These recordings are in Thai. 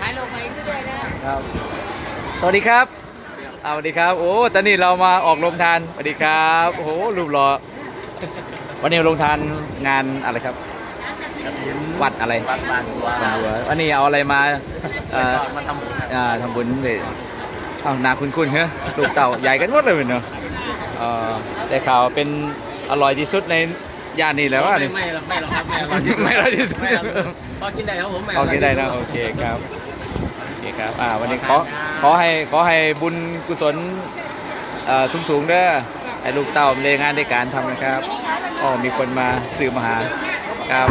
ถ่ายลงไปด้วยนะครับสวัสดีครับเอาสวัสดีครับ โอ้ตอนนี้เรามาออกลงทานสวัสดีครับโอ้โหรูปหล่อวันนี้ลงทานงานอะไรครับ วัดอะไรวัดบางบัวบางบัววันนี้เอาอะไรมาเอ่อมาทำบุญครับอ่าทำบุญเลยเอานาคุณคุณเหรอลูกเต่าใหญ่กันหมดเลยเนาะเอ่อได้ข่าวเป็นอร่อยที่สุดในย่านนี้แล้วว่าไม่นี่ไม่หรอกไม่หรอกครับไม่หรอกไม่อร่อยที่สุดไม่หรอกพอกินได้ครับผมม่โอเคได้นะโอเคครับโอเคครับอ่าวันนี้ขอขอให้ขอให้บุญกุศลเอ่อสูงสูงๆเด้อให้ลูกเต่ามีงานในการทำนะครับอ๋อมีคนมาสื่อมาหาครับ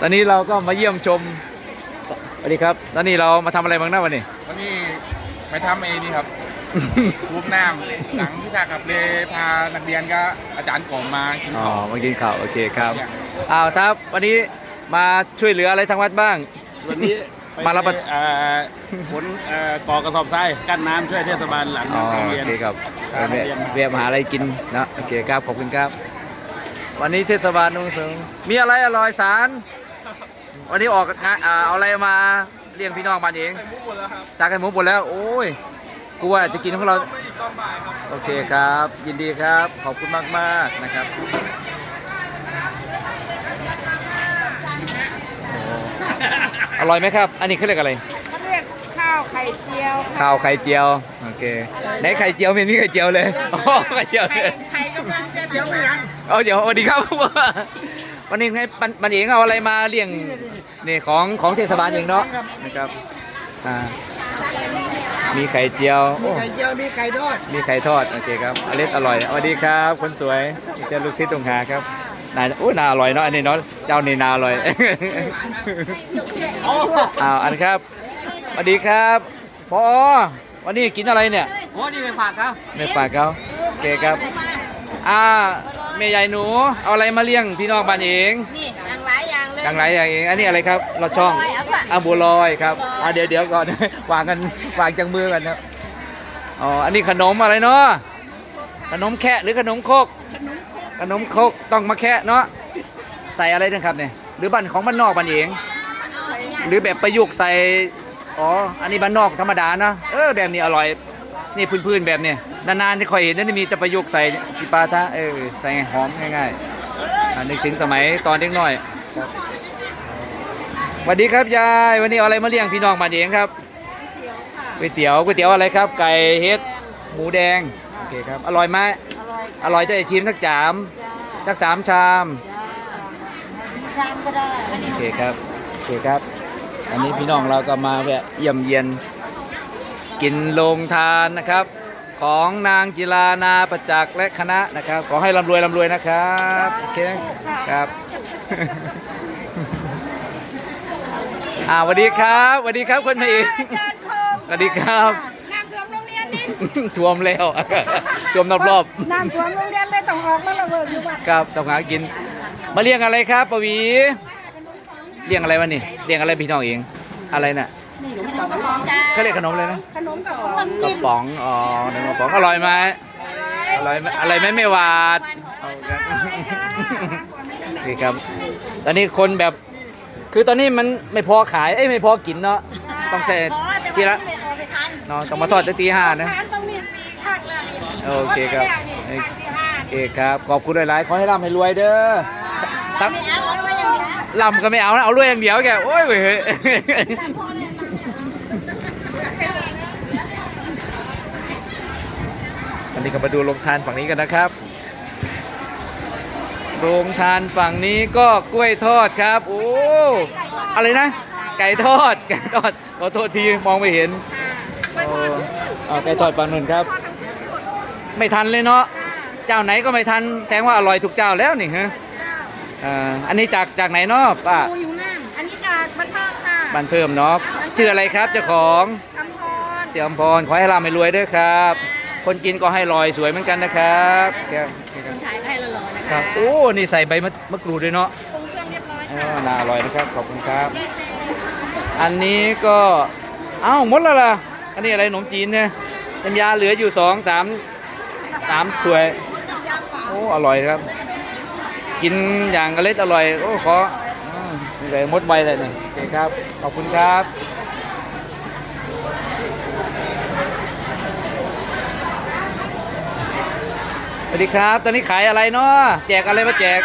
ตอนนี้เราก็มาเยี่ยมชมสวัสดีครับตอนนี้เรามาทำอะไรบ้างนะวันนี้ วันนี้ไปทำเองนี่ครับ รูปน้ำหลังที่ทากับเลพานักเรียนก็อาจารย์กล่อมมากินอ๋อข้าวมากินข้าวโอเคครับอ้าวครับ วันนี้มาช่วยเหลืออะไรทางวัดบ้าง วันนี้ มารับประเอ่อขนเอ่อก่อกระสอบทรายกั้นน้ำช่วยเทศบาลหลังอ๋อโรงโอเรียน เคครับเออแวะแวะมาหาอะไรกินนะโอเคครับขอบคุณครับ วันนี้เทศบาลนุ่งสงมีอะไรอร่อยสาร วันนี้ออกงานอ่าเอาอะไรมาเลี้ยงพี่น้องบ้านเองจากไข่หมูหมดแล้วโอ้ยกูว่าจะกินของเราโอเคครับ ยินดีครับ ขอบคุณมากมากๆนะครับโอ้อ ร่อยไหมครับ อันนี้เขาเรียกอะไร เขาเรียกข้าวไข่เจียวข้าวไข่เจียว โอเคไหนไข่เจียวไม่มีไข่เจียวเลยอ๋อไข่เจียวไข่เลยไข่กำลังจะเจียวยังเอาเดี๋ยวสวัสดีครับ วันนี้ให้ปันปันเองเอาอะไรมาเลี้ยงนี่ของของเทศบาลเองเนาะนะครับอ่ามีไข่เจียวโอ้ไข่เจียวมีไข่ทอดมีไข่ทอดโอเคครับอร่อยอร่อยสวัสดีครับ คนสวยเจอลูกศิษย์ตรงหาครับ นาโอ้นาอร่อยเนาะอันนี้เนาะเจ้านี่นาอร่อยอ้าวอันครับสวัสดีครับพอวันนี้กินอะไรเนี่ยโอ้นี่ไปฝากเขาไม่ฝากเขาโอเคครับอ่าแม่ใหญ่หนูเอาอะไรมาเลี้ยงพี่น้องบ้านเองนี่นางหลายอย่างเลยอย่างไรอย่างเองอันนี้อะไรครับเราช่องบัวลอยเอาป่ะอ่าบัวลอยครับอ่าเดี๋ยวเดี๋ยวก่อนวางกันวางจังมือกันนะอ๋ออันนี้ขนมอะไรเนาะขนมแคะหรือขนมครกขนม ครกต้องมาแคะเนาะใส่อะไรนะครับเนี่ยหรือบ้านของบ้านนอกบ้านเอง หรือแบบประยุกต์ใส่อ๋ออันนี้บ้านนอกธรรมดานะเออแบบนี้อร่อยนี่พื้นๆแบบเนี้ยนานๆจะค่อยเห็นนะมีแต่ประยุกต์ใส่จิปาทะเออใส่หอมง่ายๆอันนึกถึงสมัยตอนเด็กน้อยครับสวัสดีครับยายวันนี้เอาอะไรมาเลี้ยงพี่น้องมาเองครับก๋วยเตี๋ยวก๋วยเตี๋ยวอะไรครับ ไก่เฮ็ดหมูแดงโอเคครับอร่อยไหม อร่อยจะไอชิมสักจามสักสามชามชามก็ได้โอเคครับโอเคครับ อันนี้พี่น้องเราก็มาแวะเยี่ยมเยียน กินโรงทานนะครับ ของนางจิลานาประจักษ์และคณะนะครับ ขอให้ร่ำรวยร่ำรวยนะครับโอเคครับอ่าสวัสดีครับสวัสดีครับคนมาอีกสวัสดีครับ ท่วมแล้ว ท่วมรอบน้ำท่วมโรงเรียนเลยต้องออกมาระเบิดอยู่บ้านๆครับต้องหากิน มาเลี้ยงอะไรครับปวี เลี้ยงอะไรวะนี่เลี้ยงอะไรพี่น้องเอง อะไรน่ะจ้าเขาเรียกขนมเลยนะขนมกับของกระป๋องอ๋อหนึ่งกระป๋องอร่อยไหมอร่อยไหมอะไรไหมไม่หวาดเอาครับนี่ครับ ตอนนี้คนแบบ คือตอนนี้มันไม่พอขายเอ้ยไม่พอกินเนาะต้องใส่ทีละ เนาะต้องมาทอดตั้งตีห้านะทานต้องมีปีคักเลยโอเคครับนี่คักที่ห้าโอเคครับ ขอบคุณหลายๆขอให้ร่ำให้รวยเด้อตั้ง ไม่เอาเอาไว้อย่างเดียวร่ำก็ไม่เอานะเอารวยอย่างเดียวแกโอ้ยเว้ยอันนี้ก็มาดูโรงทานฝั่งนี้กันนะครับโรงทานฝั่งนี้ก็กล้วยทอดครับ โอ้อะไรนะ ไก่ทอดไก่ทอดขอโทษทีมองไม่เห็นโอ้ เอาไก่ทอดฝั่งนู้นครับ ไม่ทันเลยเนาะเจ้าไหนก็ไม่ทันแสดงว่าอร่อยทุกเจ้าแล้วนี่ฮะอ่าอันนี้จากจากไหนเนาะป้าปูอยู่น้ำอันนี้จากบ้านเทิงค่ะบันเพิ่มเนาะชื่ออะไรครับเจ้าของคำพรเจียมพรขอให้ร่ำให้รวยด้วยครับ คนกินก็ให้ลอยสวยเหมือนกันนะครับครับคนถ่ายให้หล่อๆนะคคะรับโอ้นี่ใส่ใบมะมะกรูดด้วยเนาะปรุงเครื่องเรียบร้อยอ๋ค่ะอน่าอร่อยนะครับขอบคุณครับ อันนี้ก็เอ้าหมดแล้วล่ะ อันนี้อะไรขนมจีนเนี่ยน้ำยาเหลืออยู่สองสามสามถ้วย โอ้ อร่อยครับ กินอย่างอร่อยอร่อย โอ้ขออ๋อเลยมดไวเลยเนี่ยโอเคครับ ขอบคุณครับสวัสดีครับ ตอนนี้ขายอะไรเนาะแจกอะไรมาแจก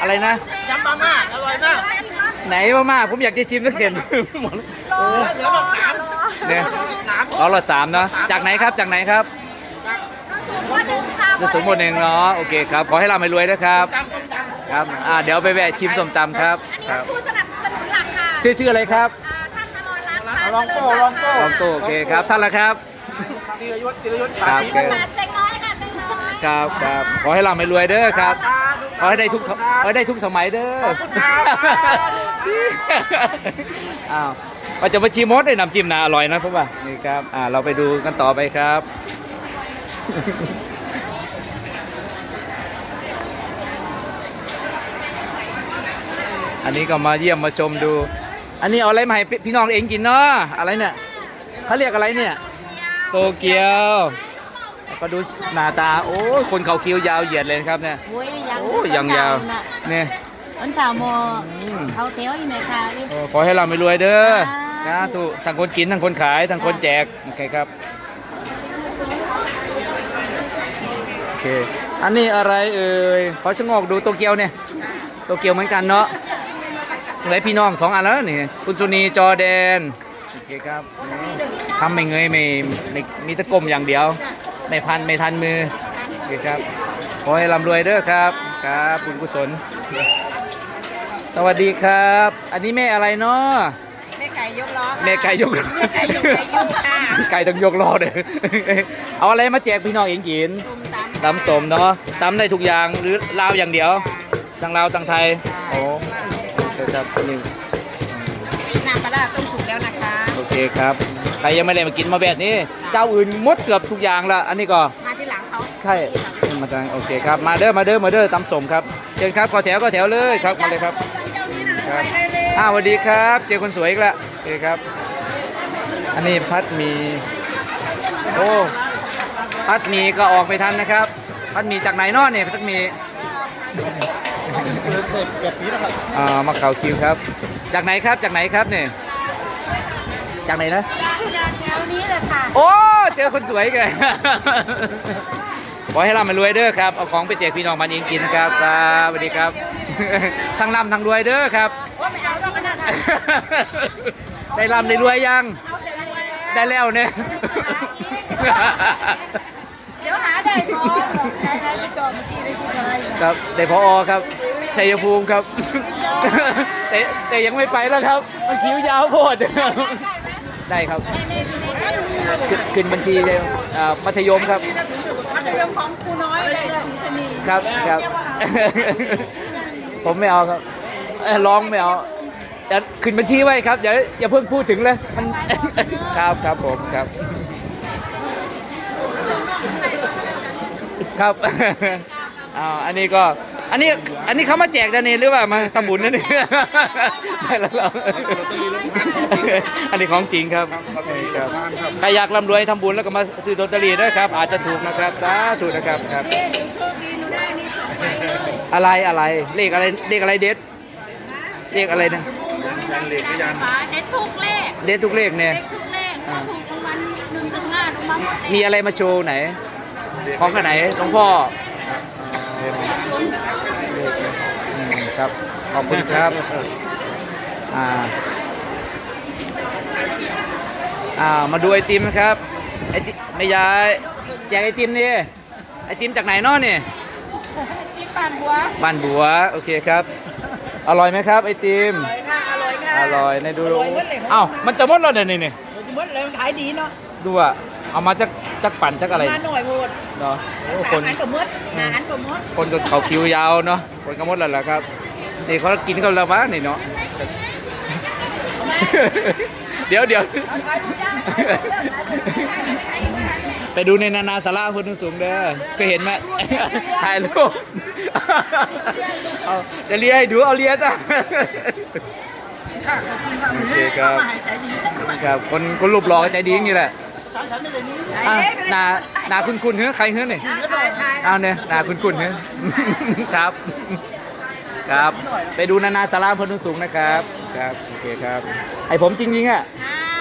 อะไรนะยำปลาม่าอร่อยมาก ไหนมากๆผมอยากจะชิมสักเข็นหมดเหลือหลอดสาม เนี่ยสามอ๋อรถสามเนาะจากไหนครับจากไหนครับสูงกว่าหนึ่งค่ะจะสมบูรณ์เองเนาะโอเคครับขอให้เราไม่รวยนะครับจำต้มจำครับอ่าเดี๋ยวไปแวะชิมส้มตำครับอันนี้ครับผู้สนับสนุนหลักค่ะชื่อชื่ออะไรครับอ่าท่านอมรรัตน์ค่ะลองโก้ลองโก้ลองโตโอเคครับท่านละครับธีรยุทธ์ธีรยุทธ์ครับตลาดเซ็งน้อยค่ะเซ็งน้อยครับครับขอให้เราไม่รวยเด้อครับขอให้ได้ทุกสขอให้ได้ทุกสมัยเด้ออ้าว เราจะมาชิมมดได้น้ำจิ้มนะอร่อยนะผมว่านี่ครับอ่าเราไปดูกันต่อไปครับ อันนี้ก็มาเยี่ยมมาชมดู อันนี้เอาอะไรมาให้พี่พี่น้องเองกินเนาะอะไรเนี่ยเขาเรียกอะไรเนี่ย โตเกียวแล้วก็ดูหน้าตา โอ้ยคนเขาคิ้วยาวเหยียดเลยนะครับเนี่ยโอ้ยยังโอ้ยยังยาวเนี่ยอันข่าวโมอืมเขาเทียวอีเมคาดิโอ้ขอให้เราไม่รวยเด้อสาธุ นะทุกทั้งคนกินทั้งคนขายทั้งคนแจกโอเคครับโอเคอันนี้อะไรเอ่ยขอชะงอกดูโตเกียวเนี่ยโตเกียวเหมือนกันเนาะไหนพี่น้องสองอันแล้วนี่คุณสุนีจอแดนโอเคครับทำไม่เงยไม่ไม่มีตะกลมอย่างเดียว ไม่พันไม่ทันมือโอเคครับขอให้ร่ำรวยเด้อครับครับบุญกุศล สวัสดีครับ อันนี้แม่อะไรเนาะ ไก่ยกล้อแม่ไก่ยกแม่ไก่ยกไก่ยกค่ะไก่ต้องยกล้อเลย เอาอะไรมาแจกพี่น้องเองกินตำตำสมเนาะตำได้ทุกอย่างหรือลาวอย่างเดียวทั้งลาวทั้งไทยโอ้เดี๋ยวครับนี่น้ำปลาร้าต้มสุกแล้วนะคะโอเคครับใครยังไม่ได้มากินมาแบบนี้ เจ้าอื่นหมดเกือบทุกอย่างละอันนี้ก็มาที่หลังเขาใช่มาทางโอเคครับมาเด้อมาเด้อมาเด้อตำสมครับเชิญครับขอแถวขอแถวเลยครับมาเลยครับครับอ้าวสวัสดีครับ เจอคนสวยอีกแล้วโอ เคครับ อันนี้พัดหมี โอ้ พัดหมีก็ออกไปทันนะครับ พัดหมีจากไหนเนอเนี่ยพัดหมีอ่ามาเข่าคิวครับ จากไหนครับ จากไหนครับเนี่ย จากไหนนะแถวนี้เลยค่ะ โอ้ เจอคนสวยกันขอให้ร่ำให้รวยเด้อครับ เอาของไปแจกพี่น้องมันเองกินครับครับสวัสดีครับ ทั้งร่ำทั้งรวยเด้อครับว่าไม่เอาต้องขนาดนั้น ได้ร่ำได้รวยยัง ได้แล้วเนี่ย เดี๋ยวหาได้หมอได้ได้ไปสอบเมื่อกี้ได้กินอะไรครับ ได้พอครับชัยภูมิครับ แต่แต่ยังไม่ไปแล้วครับ มันคิ้วยาวโพด ได้ครับ ขึ้นขึ้นบัญชีเลยอ่ามัธยมครับ มันเรื่องของครูน้อยเลยสีธนีครับครับ ผมไม่เอาครับเอ้ยร้องไม่เอา อย่าขึ้นบัญชีไว้ครับอย่าอย่าเพิ่งพูดถึงเลยมันครับครับผมครับ ครับอ่าอันนี้ก็อันนี้อันนี้เขามาแจกนะนี่หรือว่ามาทำบุญนะนี่ได้แล้วเหรออันนี้ของจริงครับครับใครอยากร่ำรวยทำบุญแล้วก็มาซื้อลอตเตอรี่ด้วยครับ อาจจะถูกนะครับสาธุนะครับครับ อะไรอะไรเลขอะไรเลขอะไรเด็ดเลขอะไรนะ ฟ้าเด็ดทุกเลขเด็ดทุกเลขเนี่ยเด็ดทุกเลขถ้าถูกรางวัลหนึ่งถึงห้าลงมาหมดเลยมีอะไรมาโชว์ไหน ของกันไหนหลวงพ่ออืมครับขอบคุณครับอ่าอ่ามาดูไอติมนะครับไอติมไม่ยายแจกไอติมนี่ไอติมจากไหนเนาะเนี่ยที่ปานบัวบ้านบัว โอเคครับ อร่อยไหมครับ ไอติม อร่อยค่ะอร่อยค่ะอร่อยในดูอร่อยเว้ยเลย เอ้ามันจะหมดแล้วเนี่ยนี่นี่หมดเลยมันขายดีเนาะดูอะเอามาจากจากปั่นจากอะไรมาหน่อยโพดเนาะโอ้คอานหารกับมดอาหารกับมดคนจนเขาคิวยาวเนาะคนก็หมดแล้วล่ะครับนี่เขากินกันแล้ววะนี่เนาะเดี๋ยวเดี๋ยวขายทุกอย่างไปดูในนานาสาราคนสูงเด้อเคยเห็นไหมถ่ายรูปเอาจะเลียให้ดูเอาเลียจ้ะ โอเคครับครับคนคนรูปหล่อใจดีอย่างนี้แหละอะหนาหนาคุณคุณเฮ้ยใครเฮ้ยนี่ถ่ายถ่ายเอาเนี่ยหนาคุณคุณเฮ้ยครับ ครับ ไปดูนานาสารามพนุสูงนะครับ ครับโอเคครับ ไอผมจริงๆอะ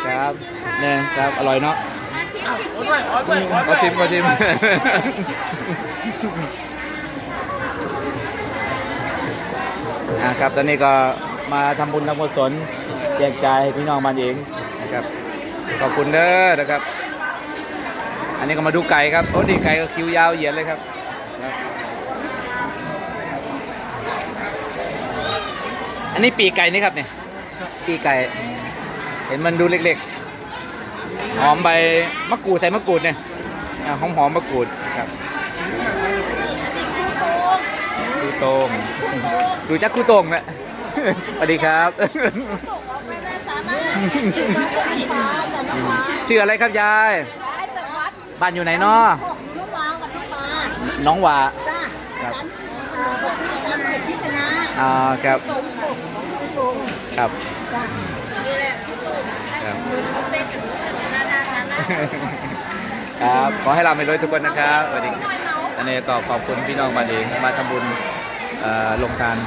ครับเนี่ยครับอร่อยเนาะขอชิมขอชิม อะครับตอนนี้ก็ มาทำบุญทำกุศลแจกจ่ายให้พี่น้องบ้านเองนะครับขอบคุณเด้อนะครับ อันนี้ก็มาดูไก่ครับโอ้ดีไก่ก็คิวยาวเหยียดเลยครับครับอันนี้ปีกไก่นี่ครับเนี่ยปีกไก่ เห็นมันดูเล็กๆ หอมใบมะกรูดใส่มะกรูดเนี่ยอะหอมหอมๆมะกรูดครับคูโตงดูจักคูโตงแหละ สวัสดีครับชื่ออะไรครับยายบ้านอยู่ไหนเนาะลูกวางกับลูกมาน้องหวาจ้าครับอ่าบอกพี่ตามเสร็จพิจารณาอ่าครับ ส่งส่งส่งครับจ้าครับครับขอให้เราไม่รวยทุกคนนะครับสวัสดีอันนี้ก็ขอบคุณพี่น้องบ้านเองมาทำบุญเอ่อลงทาน